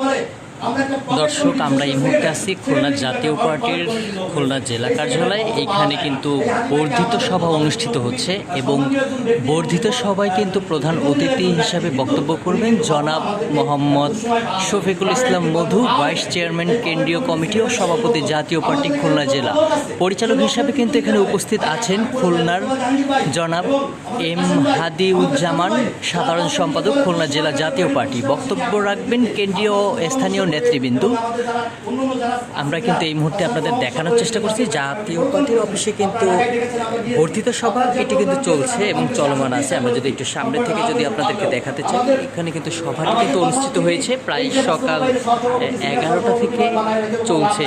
빨리 দর্শক, আমরা এই মুহূর্তে আছি খুলনা জাতীয় পার্টির খুলনা জেলা কার্যালয়ে। এখানে কিন্তু বর্ধিত সভা অনুষ্ঠিত হচ্ছে এবং বর্ধিত সভায় কিন্তু প্রধান অতিথি হিসাবে বক্তব্য করবেন জনাব মোহাম্মদ শফিকুল ইসলাম মধু, ভাইস চেয়ারম্যান কেন্দ্রীয় কমিটি ও সভাপতি জাতীয় পার্টি খুলনা জেলা। পরিচালক হিসাবে কিন্তু এখানে উপস্থিত আছেন খুলনার জনাব এম হাদিউজ্জামান, সাধারণ সম্পাদক খুলনা জেলা জাতীয় পার্টি। বক্তব্য রাখবেন কেন্দ্রীয় স্থানীয় নেতৃবৃন্দ, আমরা কিন্তু এই মুহূর্তে আপনাদের দেখানোর চেষ্টা করছি। জাতীয় পার্টির অফিসে কিন্তু বর্ধিত সভা, এটি কিন্তু চলছে এবং চলমান আছে। আমরা যদি একটু সামনে থেকে যদি আপনাদেরকে দেখাতে চাই, এখানে কিন্তু সভাটি কিন্তু অনুষ্ঠিত হয়েছে, প্রায় সকাল এগারোটা থেকে চলছে।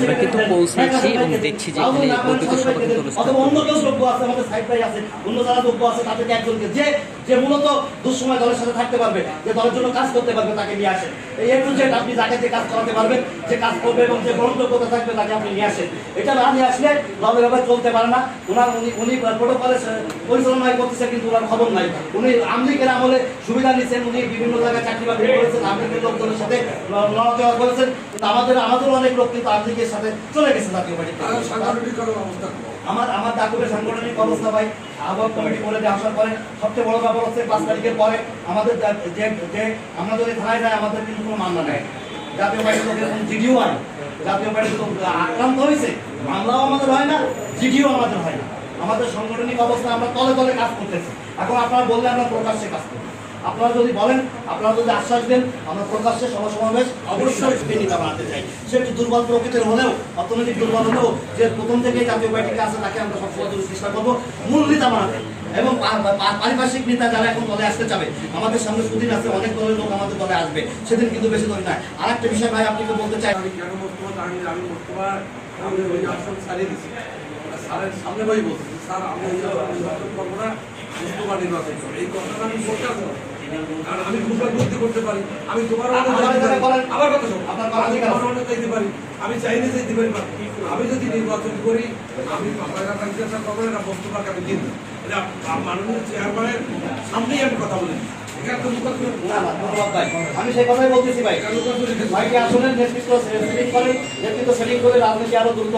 আমরা কিন্তু পৌঁছেছি এবং দেখছি যে এখানে বর্ধিত সভা কিন্তু অনুষ্ঠিত যে মূলত দুঃসময় দলের সাথে থাকতে পারবে, যে দলের জন্য কাজ করতে পারবে তাকে নিয়ে এই যাকে যে কাজ করাতে পারবেন যে কাজ করবে এবং যে গ্রহণযোগ্যতা থাকবে তাকে আপনি নিয়ে আসেন। এটা না নিয়ে আসলে দলের চলতে পারে না। ওনার উনি উনি প্রোটোকলে পরিচালনায় করতেছে কিন্তু ওনার খবর নাই। উনি আমলিকের আমলে সুবিধা নিচ্ছেন উনি বিভিন্ন জায়গায় চাকরি বাকরি করেছেন আমলিকের লোকজনের সাথে নড়াচড়া করেছেন। কিন্তু আমাদের আমাদেরও অনেক লোক কিন্তু আমলিকের সাথে চলে গেছে জাতীয় পার্টিতে আমার আমার ডাকুমেন্ট সাংগঠনিক অবস্থা ভাই আহ্বায়ক কমিটি বলে দিয়ে আসার পরে সবচেয়ে বড় ব্যাপার হচ্ছে পাঁচ তারিখের পরে আমাদের যে যে আমরা যদি থানায় যাই আমাদের কিন্তু কোনো মামলা নেই। জাতীয় পার্টির লোকের কোনো জিডিও হয় জাতীয় পার্টির তো আক্রান্ত হয়েছে, মামলাও আমাদের হয় না, জিডিও আমাদের হয় না। আমাদের সাংগঠনিক অবস্থা আমরা তলে তলে কাজ করতেছি। এখন আপনারা বললে আমরা প্রকাশ্যে কাজ করব। আপনারা যদি বলেন, আপনারা যদি আশ্বাস দেন, আমরা প্রকাশ্যে সভা সমাবেশ অবশ্যই নেতা বানাতে চাই। সে একটু দুর্বল প্রকৃতির হলেও, অর্থনৈতিক দুর্বল হলেও, যে প্রথম থেকে জাতীয় পার্টিকে আছে, তাকে আমরা সবসময় জন্য চেষ্টা করব। মূল নেতা বানাতে। এবং পারিপার্শ্বিক নেতা যারা এখন দলে আসতে চাবে, আমাদের সামনে সুদিন আছে, অনেক দলের লোক আমাদের দলে আসবে। সেদিন কিন্তু বেশি দল নাই আর একটা বিষয় ভাই, আপনাকে বলতে চাই। আমি কেন মোস্তফা আমি আমি মোস্তফা আমি ওই আসন ছাড়িয়ে দিচ্ছি স্যারের সামনে বই বলছি। স্যার, আমি নির্বাচন করব না মোস্তফা নির্বাচন এই কথাটা আমি বলতে কারণ আমি ভুলভাল বুদ্ধি করতে পারি। আমি তোমার আমার কথা শোনো আমি তোমার অনেক চাইতে পারি। আমি চাইলে চাইতে পারি আমি যদি নির্বাচন করি আমি আপনার কাছে করব না আমি দিন এটা মাননীয় চেয়ারম্যানের সামনেই আমি কথা বলি আমি সেই কথাই বলতেছি ভাই। ভাইকে আসলে নেতৃত্ব সেটিং করেন নেতৃত্ব সেটিং করে রাজনীতি আরও দ্রুত